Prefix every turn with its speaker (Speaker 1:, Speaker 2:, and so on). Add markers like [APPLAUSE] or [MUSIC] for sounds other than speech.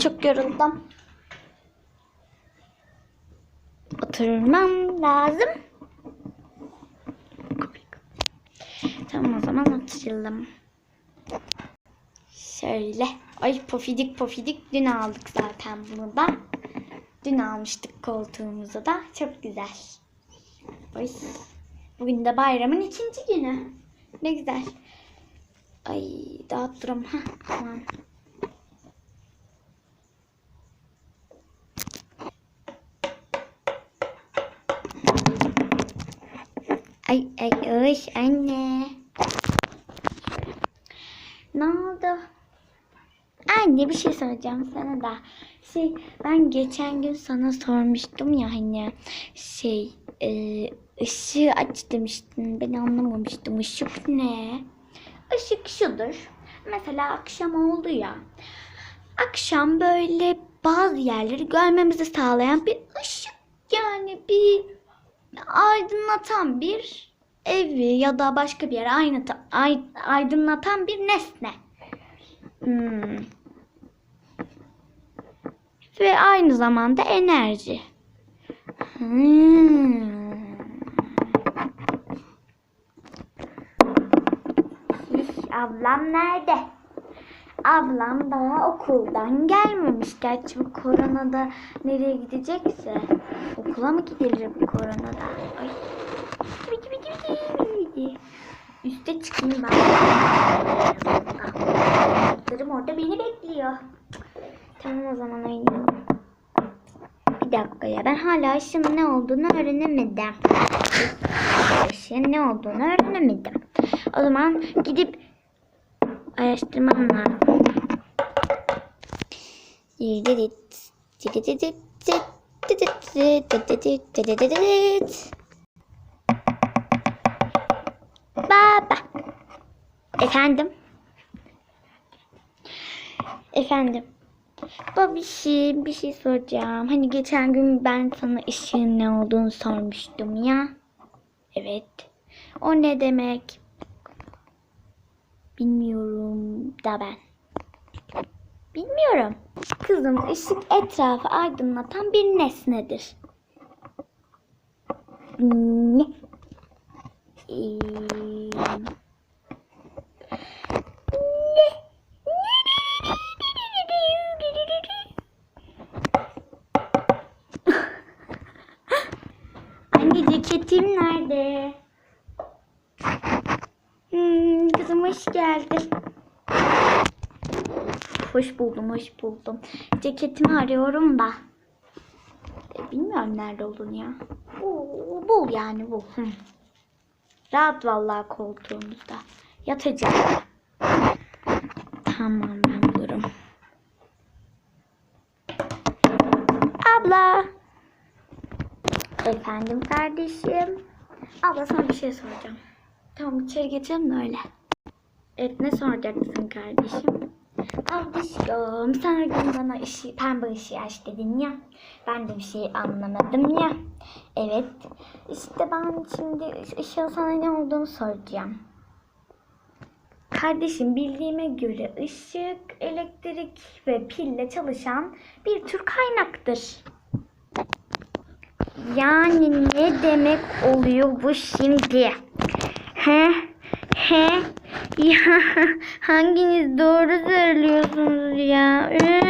Speaker 1: çok yoruldum. Oturmam lazım. Tamam o zaman oturalım. Şöyle. Ay pofidik pofidik dün aldık zaten bunu da. Dün almıştık koltuğumuzu da. Çok güzel. Ay. Bugün de bayramın ikinci günü. Ne güzel. Ay dağıt durum. Ha, tamam. Ay ay ay anne. Ne oldu? Anne bir şey soracağım sana da. Şey ben geçen gün sana sormuştum ya hani şey e, ışığı aç demiştin. Ben anlamamıştım. Işık ne? Işık şudur. Mesela akşam oldu ya. Akşam böyle bazı yerleri görmemizi sağlayan bir ışık yani bir aydınlatan bir evi ya da başka bir yere aydınlatan bir nesne. Hmm. Ve aynı zamanda enerji. Hmm. Ablam nerede? Ablam daha okuldan gelmemiş. Gerçi bu koronada nereye gidecekse. Okula mı gidilir bu koronada? Ay. Bidi. Üste çıkayım ben. Çocuklarım orada beni bekliyor. Tamam o zaman oynayalım. Bir dakika ya ben hala ışığın ne olduğunu öğrenemedim. Işığın ne olduğunu öğrenemedim. O zaman gidip araştırmam lazım. Baba. Efendim? Efendim? Babişim bir şey soracağım. Hani geçen gün ben sana ışığın ne olduğunu sormuştum ya. Evet. O ne demek? Bilmiyorum da ben. Bilmiyorum. Kızım ışık etrafı aydınlatan bir nesnedir. Ne? Ee, Anne ceketim nerede? Hmm, kızım hoş geldin. Hoş buldum, hoş buldum. Ceketimi arıyorum da. E, bilmiyorum nerede olduğunu ya. Oo, bul yani bul. Hı. Rahat vallahi koltuğumuzda. Yatacağım. Tamam ben bulurum. Abla. Efendim kardeşim. Abla sana bir şey soracağım. Tamam içeri geçelim de öyle. Evet ne soracaksın kardeşim? Ablacığım sen her gün bana ışığı, pembe ışığı aç dedin ya. Ben de bir şey anlamadım ya. Evet. İşte ben şimdi ışığın sana ne olduğunu soracağım. Kardeşim bildiğime göre ışık, elektrik ve pille çalışan bir tür kaynaktır. Yani ne demek oluyor bu şimdi? He? He? [LAUGHS] Ya hanginiz doğru söylüyorsunuz ya? Ee?